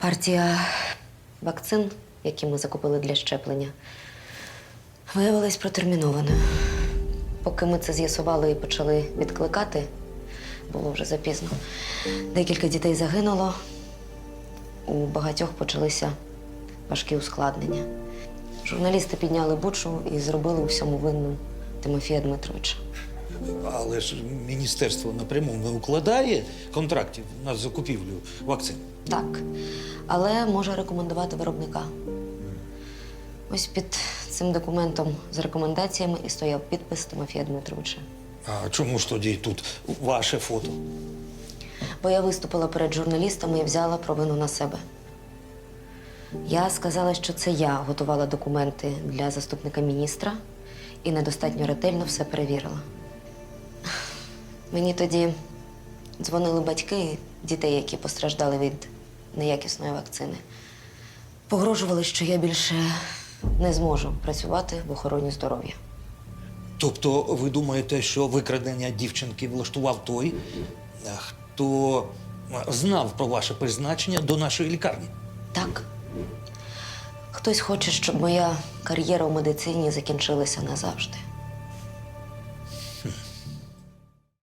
Партія вакцин, які ми закупили для щеплення, виявилась протермінованою. Поки ми це з'ясували і почали відкликати, було вже запізно. Декілька дітей загинуло, у багатьох почалися важкі ускладнення. Журналісти підняли бучу і зробили у всьому винним Тимофія Дмитровича. Але ж міністерство напряму не укладає контрактів на закупівлю вакцин. Так, але може рекомендувати виробника. Ось під цим документом з рекомендаціями і стояв підпис Тимофія Дмитровича. А чому ж тоді тут ваше фото? Бо я виступила перед журналістами і взяла провину на себе. Я сказала, що це я готувала документи для заступника міністра і недостатньо ретельно все перевірила. Мені тоді дзвонили батьки дітей, які постраждали від неякісної вакцини. Погрожували, що я більше не зможу працювати в охороні здоров'я. Тобто, ви думаєте, що викрадення дівчинки влаштував той, е, хто е, знав про ваше призначення до нашої лікарні? Так. Хтось хоче, щоб моя кар'єра у медицині закінчилася назавжди.